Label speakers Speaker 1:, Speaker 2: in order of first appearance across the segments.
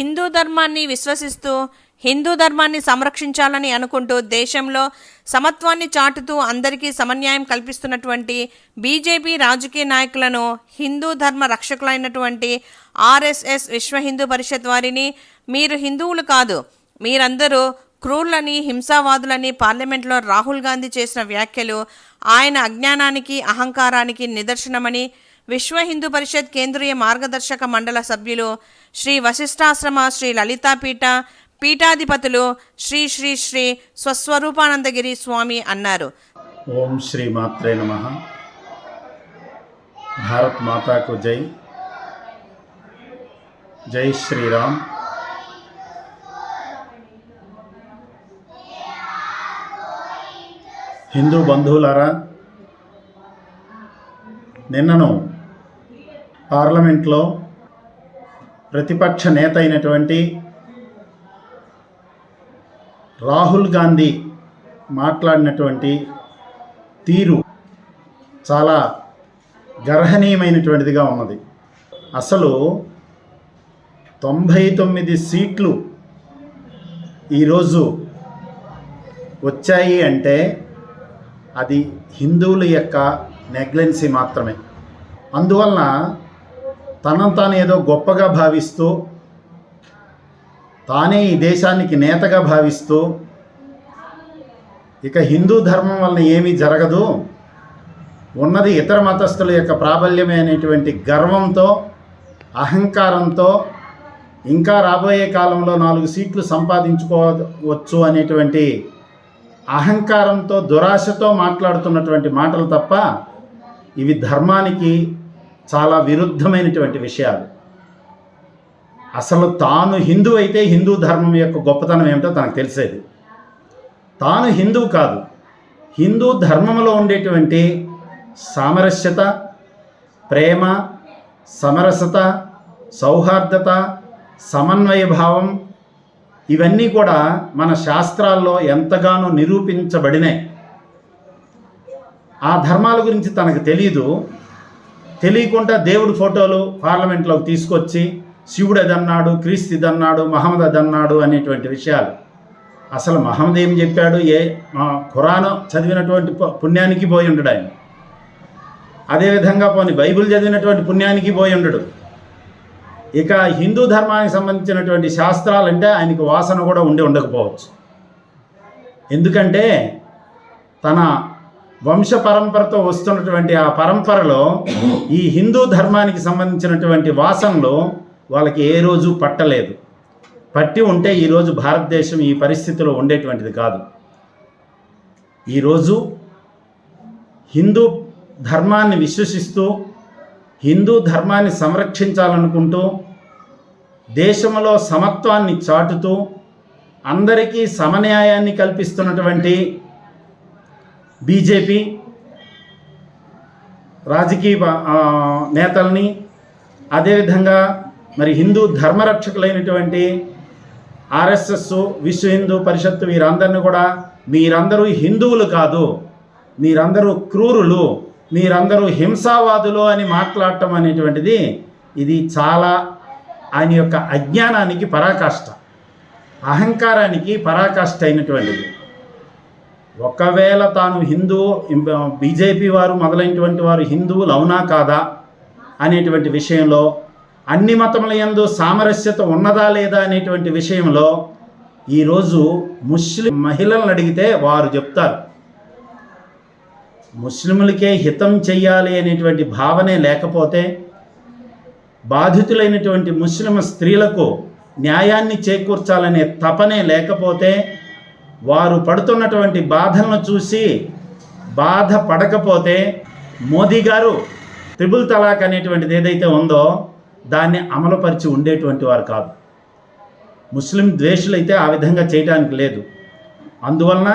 Speaker 1: హిందూ ధర్మాన్ని విశ్వసిస్తూ హిందూ ధర్మాన్ని సంరక్షించాలని అనుకుంటూ దేశంలో సమత్వాన్ని చాటుతూ అందరికీ సమన్యాయం కల్పిస్తున్నటువంటి బీజేపీ రాజకీయ నాయకులను హిందూ ధర్మ రక్షకులైనటువంటి ఆర్ఎస్ఎస్ విశ్వ హిందూ పరిషత్ వారిని మీరు హిందువులు కాదు మీరందరూ క్రూర్లని హింసావాదులని పార్లమెంట్లో రాహుల్ గాంధీ చేసిన వ్యాఖ్యలు ఆయన అజ్ఞానానికి అహంకారానికి నిదర్శనమని విశ్వ హిందూ పరిషత్ కేంద్రీయ మార్గదర్శక మండల సభ్యులు శ్రీ వశిష్ఠాశ్రమ శ్రీ లలితాపీఠ పీఠాధిపతులు శ్రీ శ్రీ శ్రీ స్వస్వరూపానందగిరి స్వామి అన్నారు.
Speaker 2: ఓం శ్రీ మాత్రే నమ. భారత్ మాతాకు జై. జై శ్రీరామ్. హిందూ బంధువులారా నిన్నను పార్లమెంట్లో ప్రతిపక్ష నేత అయినటువంటి రాహుల్ గాంధీ మాట్లాడినటువంటి తీరు చాలా గర్హనీయమైనటువంటిదిగా ఉన్నది. అసలు తొంభై తొమ్మిది సీట్లు ఈరోజు వచ్చాయి అంటే అది హిందువుల యొక్క నెగ్లెన్సీ మాత్రమే. అందువలన తనను తాను ఏదో గొప్పగా భావిస్తూ తానే ఈ దేశానికి నేతగా భావిస్తూ ఇక హిందూ ధర్మం వలన ఏమీ జరగదు. ఉన్నది ఇతర మతస్థుల యొక్క ప్రాబల్యమే అనేటువంటి గర్వంతో అహంకారంతో ఇంకా రాబోయే కాలంలో నాలుగు సీట్లు సంపాదించుకోవచ్చు అనేటువంటి అహంకారంతో దురాశతో మాట్లాడుతున్నటువంటి మాటలు తప్ప ఇవి ధర్మానికి చాలా విరుద్ధమైనటువంటి విషయాలు. అసలు తాను హిందూ అయితే హిందూ ధర్మం యొక్క గొప్పతనం ఏమిటో తనకు తెలిసేది. తాను హిందువు కాదు. హిందూ ధర్మంలో ఉండేటువంటి సామరస్యత ప్రేమ సమరసత సౌహార్దత సమన్వయ భావం ఇవన్నీ కూడా మన శాస్త్రాల్లో ఎంతగానో నిరూపించబడినాయి. ఆ ధర్మాల గురించి తనకు తెలియదు తెలియకుండా దేవుడి ఫోటోలు పార్లమెంట్లోకి తీసుకొచ్చి శివుడు అదన్నాడు క్రీస్తు ఇదన్నాడు మహమ్మద్ అదన్నాడు అనేటువంటి విషయాలు. అసలు మహమ్మద్ ఏం చెప్పాడు? ఏ ఆ, ఖురాను చదివినటువంటి పు- పుణ్యానికి పోయి ఉండడు ఆయన. అదేవిధంగా పోని బైబిల్ చదివినటువంటి పుణ్యానికి పోయి ఉండడు. ఇక హిందూ ధర్మానికి సంబంధించినటువంటి శాస్త్రాలంటే ఆయనకు వాసన కూడా ఉండి ఉండకపోవచ్చు. ఎందుకంటే తన వంశ పరంపరతో వస్తున్నటువంటి ఆ పరంపరలో ఈ హిందూ ధర్మానికి సంబంధించినటువంటి వాసనలు వాళ్ళకి ఏ రోజు పట్టలేదు. పట్టి ఉంటే ఈరోజు భారతదేశం ఈ పరిస్థితిలో ఉండేటువంటిది కాదు. ఈరోజు హిందూ ధర్మాన్ని విశ్వసిస్తూ హిందూ ధర్మాన్ని సంరక్షించాలనుకుంటూ దేశంలో సమత్వాన్ని చాటుతూ అందరికీ సమన్యాయాన్ని కల్పిస్తున్నటువంటి బీజేపీ రాజకీయ నేతల్ని అదేవిధంగా మరి హిందూ ధర్మరక్షకులైనటువంటి ఆర్ఎస్ఎస్ విశ్వ హిందూ పరిషత్తు వీరందరినీ కూడా మీరందరూ హిందువులు కాదు మీరందరూ క్రూరులు మీరందరూ హింసావాదులు అని మాట్లాడటం అనేటువంటిది ఇది చాలా ఆయన యొక్క అజ్ఞానానికి పరాకాష్ట అహంకారానికి పరాకాష్ట అయినటువంటిది. ఒకవేళ తాను హిందూ బీజేపీ వారు మొదలైనటువంటి వారు హిందువులు అవునా కాదా అనేటువంటి విషయంలో అన్ని మతముల యందు సామరస్యత ఉన్నదా లేదా అనేటువంటి విషయంలో ఈరోజు ముస్లిం మహిళలను అడిగితే వారు చెప్తారు. ముస్లిములకే హితం చెయ్యాలి అనేటువంటి భావనే లేకపోతే బాధితులైనటువంటి ముస్లిం స్త్రీలకు న్యాయాన్ని చేకూర్చాలనే తపనే లేకపోతే వారు పడుతున్నటువంటి బాధలను చూసి బాధ పడకపోతే మోదీ గారు త్రిబుల్ తలాక్ అనేటువంటిది ఏదైతే ఉందో దాన్ని అమలుపరిచి ఉండేటువంటి వారు కాదు. ముస్లిం ద్వేషులైతే ఆ విధంగా చేయడానికి లేదు. అందువలన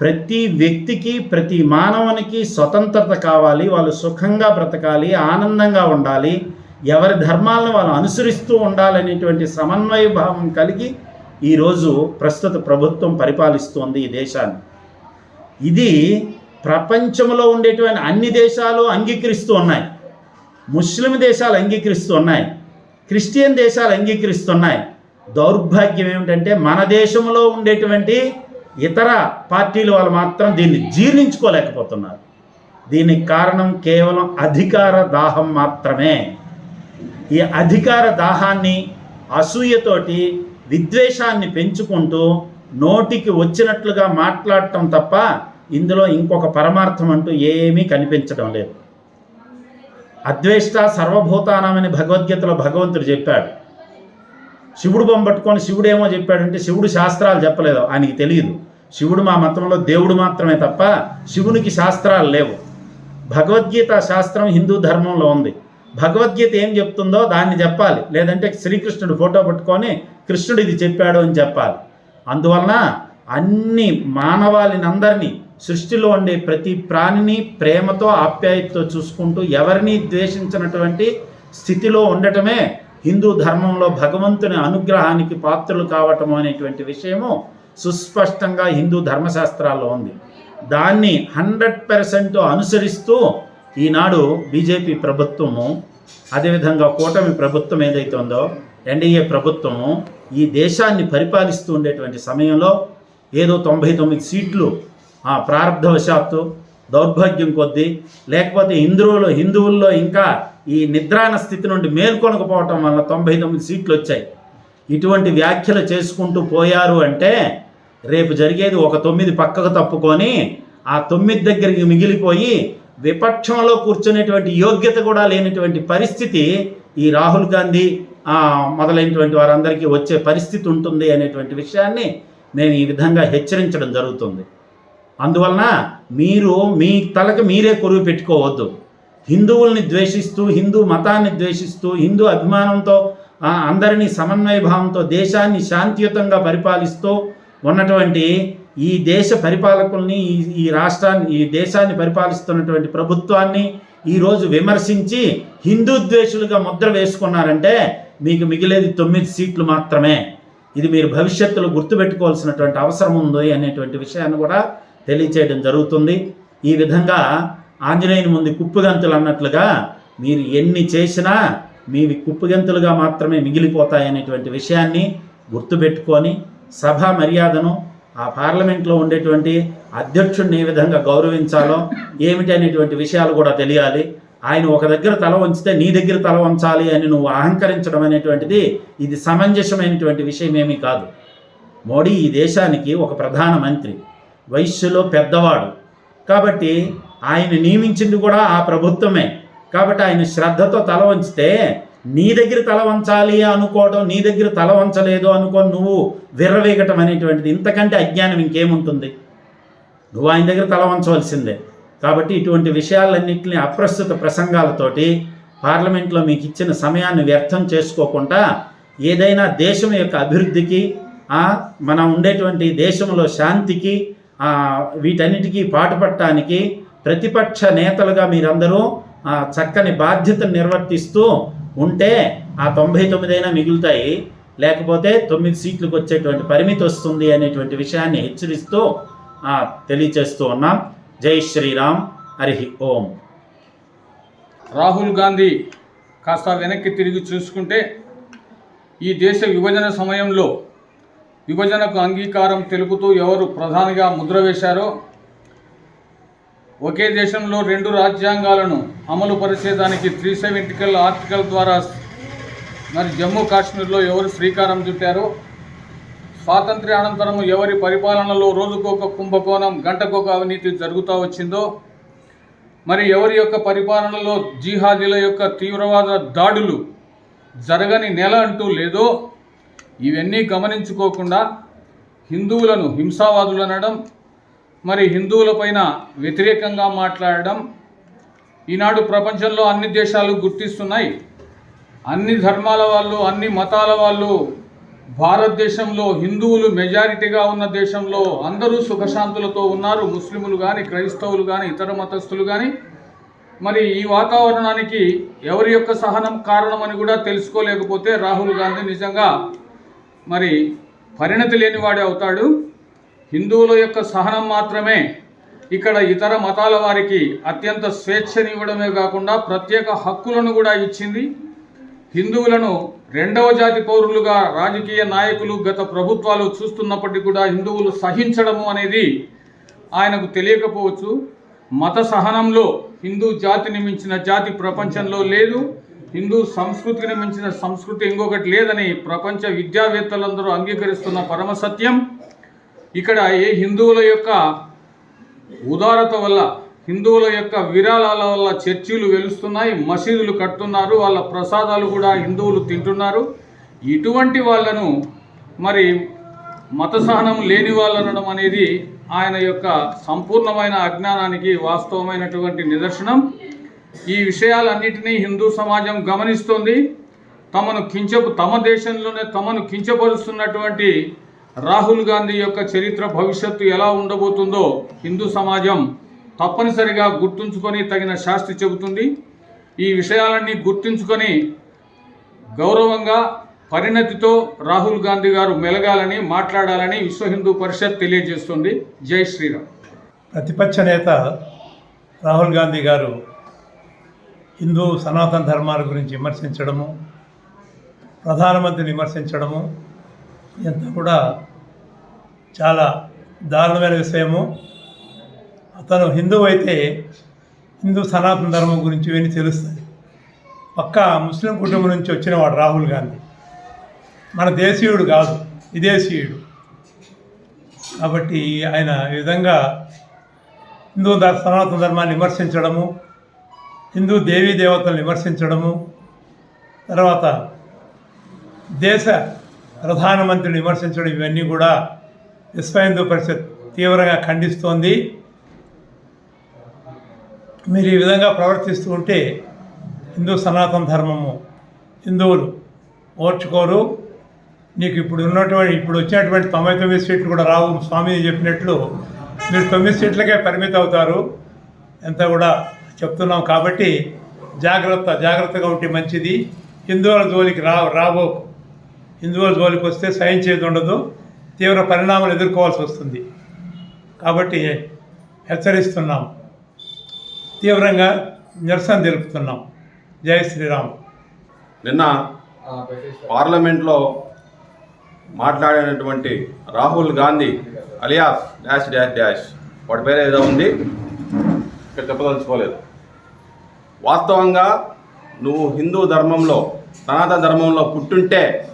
Speaker 2: ప్రతి వ్యక్తికి ప్రతి మానవునికి స్వతంత్రత కావాలి వాళ్ళు సుఖంగా బ్రతకాలి ఆనందంగా ఉండాలి ఎవరి ధర్మాలను వాళ్ళు అనుసరిస్తూ ఉండాలనేటువంటి సమన్వయ భావం కలిగి ఈరోజు ప్రస్తుత ప్రభుత్వం పరిపాలిస్తోంది ఈ దేశాన్ని. ఇది ప్రపంచంలో ఉండేటువంటి అన్ని దేశాలు అంగీకరిస్తూ ఉన్నాయి. ముస్లిం దేశాలు అంగీకరిస్తూ ఉన్నాయి. క్రిస్టియన్ దేశాలు అంగీకరిస్తున్నాయి దౌర్భాగ్యం ఏమిటంటే మన దేశంలో ఉండేటువంటి ఇతర పార్టీల వాళ్ళు మాత్రం దీన్ని జీర్ణించుకోలేకపోతున్నారు. దీనికి కారణం కేవలం అధికార దాహం మాత్రమే. ఈ అధికార దాహాన్ని అసూయతోటి విద్వేషాన్ని పెంచుకుంటూ నోటికి వచ్చినట్లుగా మాట్లాడటం తప్ప ఇందులో ఇంకొక పరమార్థం అంటూ ఏమీ కనిపించడం లేదు. అద్వేష్ట సర్వభూతానమని భగవద్గీతలో భగవంతుడు చెప్పాడు. శివుడు బొమ్మ పట్టుకొని శివుడు ఏమో చెప్పాడంటే శివుడు శాస్త్రాలు చెప్పలేదు ఆయనకి తెలియదు. శివుడు మా మతంలో దేవుడు మాత్రమే తప్ప శివునికి శాస్త్రాలు లేవు. భగవద్గీత శాస్త్రం హిందూ ధర్మంలో ఉంది. భగవద్గీత ఏం చెప్తుందో దాన్ని చెప్పాలి. లేదంటే శ్రీకృష్ణుడు ఫోటో పట్టుకొని కృష్ణుడు ఇది చెప్పాడు అని చెప్పాలి. అందువలన అన్ని మానవాళిని అందరినీ సృష్టిలో ఉండే ప్రతి ప్రాణిని ప్రేమతో ఆప్యాయతతో చూసుకుంటూ ఎవరిని ద్వేషించినటువంటి స్థితిలో ఉండటమే హిందూ ధర్మంలో భగవంతుని అనుగ్రహానికి పాత్రలు కావటం అనేటువంటి విషయము సుస్పష్టంగా హిందూ ధర్మశాస్త్రాల్లో ఉంది. దాన్ని హండ్రెడ్ పర్సెంట్ అనుసరిస్తూ ఈనాడు బీజేపీ ప్రభుత్వము అదేవిధంగా కూటమి ప్రభుత్వం ఏదైతే ఉందో ఎన్డీఏ ప్రభుత్వము ఈ దేశాన్ని పరిపాలిస్తూ ఉండేటువంటి సమయంలో ఏదో తొంభై తొమ్మిది సీట్లు ఆ, ప్రారంధవశాత్తు దౌర్భాగ్యం కొద్దీ లేకపోతే హిందువులు హిందువుల్లో ఇంకా ఈ నిద్రాన స్థితి నుండి మేల్కొనకపోవటం వల్ల తొంభై తొమ్మిది సీట్లు వచ్చాయి ఇటువంటి వ్యాఖ్యలు చేసుకుంటూ పోయారు అంటే రేపు జరిగేది ఒక తొమ్మిది పక్కకు తప్పుకొని ఆ తొమ్మిది దగ్గరికి మిగిలిపోయి విపక్షంలో కూర్చునేటువంటి యోగ్యత కూడా లేనటువంటి పరిస్థితి ఈ రాహుల్ గాంధీ మొదలైనటువంటి వారందరికీ వచ్చే పరిస్థితి ఉంటుంది అనేటువంటి విషయాన్ని మేము ఈ విధంగా హెచ్చరించడం జరుగుతుంది. అందువలన మీరు మీ తలకు మీరే కొరువు పెట్టుకోవద్దు. హిందువుల్ని ద్వేషిస్తూ హిందూ మతాన్ని ద్వేషిస్తూ హిందూ అభిమానంతో అందరినీ సమన్వయ భావంతో దేశాన్ని శాంతియుతంగా పరిపాలిస్తూ ఉన్నటువంటి ఈ దేశ పరిపాలకుల్ని ఈ ఈ రాష్ట్రాన్ని ఈ దేశాన్ని పరిపాలిస్తున్నటువంటి ప్రభుత్వాన్ని ఈరోజు విమర్శించి హిందూ ద్వేషులుగా ముద్ర వేసుకున్నారంటే మీకు మిగిలేది తొమ్మిది సీట్లు మాత్రమే. ఇది మీరు భవిష్యత్తులో గుర్తుపెట్టుకోవాల్సినటువంటి అవసరం ఉంది అనేటువంటి విషయాన్ని కూడా తెలియచేయడం జరుగుతుంది. ఈ విధంగా ఆంజనేయుని ముందు కుప్పుగంతులు అన్నట్లుగా మీరు ఎన్ని చేసినా మీవి కుప్పుగంతులుగా మాత్రమే మిగిలిపోతాయి అనేటువంటి విషయాన్ని గుర్తుపెట్టుకొని సభ మర్యాదను ఆ పార్లమెంట్లో ఉండేటువంటి అధ్యక్షుడిని ఏ విధంగా గౌరవించాలో ఏమిటి అనేటువంటి విషయాలు కూడా తెలియాలి. ఆయన ఒక దగ్గర తల వంచితే నీ దగ్గర తల వంచాలి అని నువ్వు అహంకరించడం అనేటువంటిది ఇది సమంజసమైనటువంటి విషయం ఏమీ కాదు. మోడీ ఈ దేశానికి ఒక ప్రధానమంత్రి వయస్సులో పెద్దవాడు. కాబట్టి ఆయన నియమించింది కూడా ఆ ప్రభుత్వమే. కాబట్టి ఆయన శ్రద్ధతో తల వంచితే నీ దగ్గర తల వంచాలి అనుకోవడం నీ దగ్గర తల వంచలేదు అనుకో నువ్వు విర్రవేగటం అనేటువంటిది. ఇంతకంటే అజ్ఞానం ఇంకేముంటుంది? నువ్వు ఆయన దగ్గర తల వంచవలసిందే. కాబట్టి ఇటువంటి విషయాలన్నింటినీ అప్రస్తుత ప్రసంగాలతోటి పార్లమెంట్లో మీకు ఇచ్చిన సమయాన్ని వ్యర్థం చేసుకోకుండా ఏదైనా దేశం యొక్క అభివృద్ధికి మనం ఉండేటువంటి దేశంలో శాంతికి వీటన్నిటికీ పాటుపడటానికి ప్రతిపక్ష నేతలుగా మీరందరూ చక్కని బాధ్యతను నిర్వర్తిస్తూ ఉంటే ఆ తొంభై తొమ్మిది అయినా మిగులుతాయి. లేకపోతే తొమ్మిది సీట్లకు వచ్చేటువంటి పరిమితి వస్తుంది అనేటువంటి విషయాన్ని హెచ్చరిస్తూ తెలియచేస్తూ ఉన్నాం. జై శ్రీరామ్. హరి ఓం.
Speaker 3: రాహుల్ గాంధీ కాస్త వెనక్కి తిరిగి చూసుకుంటే ఈ దేశ విభజన సమయంలో విభజనకు అంగీకారం తెలుపుతూ ఎవరు ప్రధానిగా ముద్ర వేశారో ఒకే దేశంలో రెండు రాజ్యాంగాలను అమలు పరిచేదానికి త్రీ సెవెంటికల్ ఆర్టికల్ ద్వారా మరి జమ్మూ కాశ్మీర్లో ఎవరు శ్రీకారం చుట్టారో స్వాతంత్ర్య అనంతరం ఎవరి పరిపాలనలో రోజుకొక కుంభకోణం గంటకొక అవినీతి జరుగుతూ వచ్చిందో మరి ఎవరి యొక్క పరిపాలనలో జీహాదీల యొక్క తీవ్రవాద దాడులు జరగని నెల అంటూ లేదో ఇవన్నీ గమనించుకోకుండా హిందువులను హింసావాదులు అనడం మరి హిందువులపైన వ్యతిరేకంగా మాట్లాడడం ఈనాడు ప్రపంచంలో అన్ని దేశాలు గుర్తిస్తున్నాయి. అన్ని ధర్మాల వాళ్ళు అన్ని మతాల వాళ్ళు భారతదేశంలో హిందువులు మెజారిటీగా ఉన్న దేశంలో అందరూ సుఖశాంతులతో ఉన్నారు. ముస్లిములు కానీ క్రైస్తవులు కానీ ఇతర మతస్థులు కానీ మరి ఈ వాతావరణానికి ఎవరి యొక్క సహనం కారణమని కూడా తెలుసుకోలేకపోతే రాహుల్ గాంధీ నిజంగా మరి పరిణతి లేనివాడే అవుతాడు. హిందువుల యొక్క సహనం మాత్రమే ఇక్కడ ఇతర మతాల వారికి అత్యంత స్వేచ్ఛనివ్వడమే కాకుండా ప్రత్యేక హక్కులను కూడా ఇచ్చింది. హిందువులను రెండవ జాతి పౌరులుగా రాజకీయ నాయకులు గత ప్రభుత్వాలు చూస్తున్నప్పటికీ కూడా హిందువులు సహించడము అనేది ఆయనకు తెలియకపోవచ్చు. మత సహనంలో హిందూ జాతిని మించిన జాతి ప్రపంచంలో లేదు. హిందూ సంస్కృతిని మించిన సంస్కృతి ఇంకొకటి లేదని ప్రపంచ విద్యావేత్తలందరూ అంగీకరిస్తున్న పరమ సత్యం. ఇక్కడ ఏ హిందువుల యొక్క ఉదారత వల్ల హిందువుల యొక్క విరాళాల వల్ల చర్చిలు వెలుస్తున్నాయి మసీదులు కడుతున్నారు వాళ్ళ ప్రసాదాలు కూడా హిందువులు తింటున్నారు. ఇటువంటి వాళ్ళను మరి మత సహనం లేని వాళ్ళు అనడం అనేది ఆయన యొక్క సంపూర్ణమైన అజ్ఞానానికి వాస్తవమైనటువంటి నిదర్శనం. ఈ విషయాలన్నింటినీ హిందూ సమాజం గమనిస్తోంది. తమను కించ తమ దేశంలోనే తమను కించపరుస్తున్నటువంటి రాహుల్ గాంధీ యొక్క చరిత్ర భవిష్యత్తు ఎలా ఉండబోతుందో హిందూ సమాజం తప్పనిసరిగా గుర్తుంచుకొని తగిన శాస్తి చెబుతుంది. ఈ విషయాలన్నీ గుర్తుంచుకొని గౌరవంగా పరిణతితో రాహుల్ గాంధీ గారు మెలగాలని మాట్లాడాలని విశ్వ హిందూ పరిషత్ తెలియజేస్తుంది. జై శ్రీరామ్.
Speaker 4: ప్రతిపక్ష నేత రాహుల్ గాంధీ గారు హిందూ సనాతన ధర్మాల గురించి విమర్శించడము ప్రధానమంత్రిని విమర్శించడము ఇదంతా కూడా చాలా దారుణమైన విషయము. అతను హిందువు అయితే హిందూ సనాతన ధర్మం గురించి ఇవన్నీ తెలుస్తుంది పక్క ముస్లిం కుటుంబం నుంచి వచ్చినవాడు రాహుల్ గాంధీ. మన దేశీయుడు కాదు విదేశీయుడు. కాబట్టి ఆయన ఈ విధంగా హిందూ సనాతన ధర్మాన్ని విమర్శించడము హిందూ దేవీ దేవతలను విమర్శించడము తర్వాత దేశ ప్రధానమంత్రిని విమర్శించడం ఇవన్నీ కూడా విశ్వహిందూ పరిషత్ తీవ్రంగా ఖండిస్తోంది. మీరు ఈ విధంగా ప్రవర్తిస్తూ ఉంటే హిందూ సనాతన ధర్మము హిందువులు ఓర్చుకోరు. నీకు ఇప్పుడు ఉన్నటువంటి ఇప్పుడు వచ్చినటువంటి తొంభై తొమ్మిది సీట్లు కూడా రావు స్వామి చెప్పినట్లు మీరు తొమ్మిది సీట్లకే పరిమితం అవుతారు. ఎంత కూడా చెప్తున్నాం కాబట్టి జాగ్రత్త జాగ్రత్తగా ఉంటే మంచిది. హిందువుల జోలికి రా రాబోకు హిందువుల జోలికి వస్తే సహించేది ఉండదు తీవ్ర పరిణామాలు ఎదుర్కోవాల్సి వస్తుంది. కాబట్టి హెచ్చరిస్తున్నాం. తీవ్రంగా నిరసన తెలుపుతున్నాం. జై శ్రీరామ్.
Speaker 5: నిన్న పార్లమెంట్లో మాట్లాడినటువంటి Rahul Gandhi alias dash dash dash. వాడి పేరు ఏదో ఉంది. ఇక్కడ చెప్పదలుచుకోలేదు. వాస్తవంగా నువ్వు హిందూ ధర్మంలో సనాతన ధర్మంలో పుట్టుంటే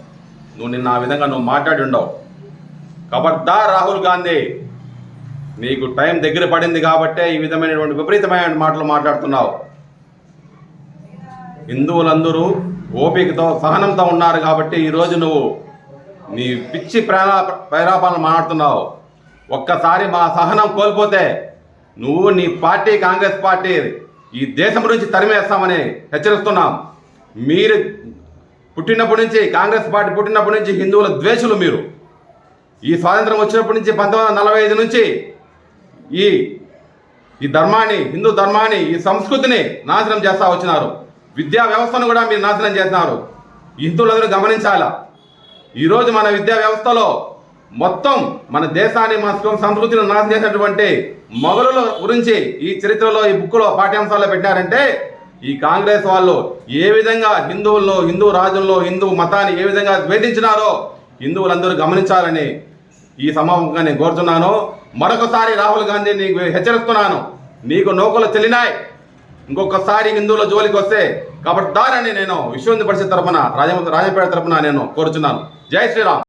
Speaker 5: నువ్వు నిన్న ఆ విధంగా నువ్వు మాట్లాడి ఉండవు. కబర్దా రాహుల్ గాంధీ నీకు టైం దగ్గర పడింది కాబట్టే ఈ విధమైనటువంటి విపరీతమైన మాటలు మాట్లాడుతున్నావు. హిందువులందరూ ఓపికతో సహనంతో ఉన్నారు కాబట్టి ఈరోజు నువ్వు నీ పిచ్చి ప్రేరా ప్రేరాపాలను మాట్లాడుతున్నావు. ఒక్కసారి మా సహనం కోల్పోతే నువ్వు నీ పార్టీ కాంగ్రెస్ పార్టీ ఈ దేశం నుంచి తరిమేస్తామని హెచ్చరిస్తున్నాం. మీరు పుట్టినప్పటి నుంచి కాంగ్రెస్ పార్టీ పుట్టినప్పటి నుంచి హిందువుల ద్వేషులు మీరు. ఈ స్వాతంత్రం వచ్చినప్పటి నుంచి పంతొమ్మిది నలభై ఐదు నుంచి ఈ ఈ ధర్మాన్ని హిందూ ధర్మాన్ని ఈ సంస్కృతిని నాశనం చేస్తూ వచ్చినారు. విద్యా వ్యవస్థను కూడా మీరు నాశనం చేస్తున్నారు హిందువులందరూ గమనించాలా? ఈరోజు మన విద్యా వ్యవస్థలో మొత్తం మన దేశాన్ని మన సంస్కృతిని నాశనం చేసినటువంటి మొఘలుల గురించి ఈ చరిత్రలో ఈ బుక్లో పాఠ్యాంశాల్లో పెట్టారంటే ఈ కాంగ్రెస్ వాళ్ళు ఏ విధంగా హిందువుల్లో హిందూ రాజుల్లో హిందూ మతాన్ని ఏ విధంగా ద్వేషించినారో హిందువులందరూ గమనించాలని ఈ సమావేశంగా నేను కోరుతున్నాను. మరొకసారి రాహుల్ గాంధీ నీకు హెచ్చరిస్తున్నాను. నీకు నౌకలు చెల్లినాయి. ఇంకొకసారి హిందువుల జోలికి వస్తే కాబట్టి దారని నేను విశ్వ పరిషత్ తరఫున రాజ రాజపేట తరఫున నేను కోరుచున్నాను. జై శ్రీరామ్.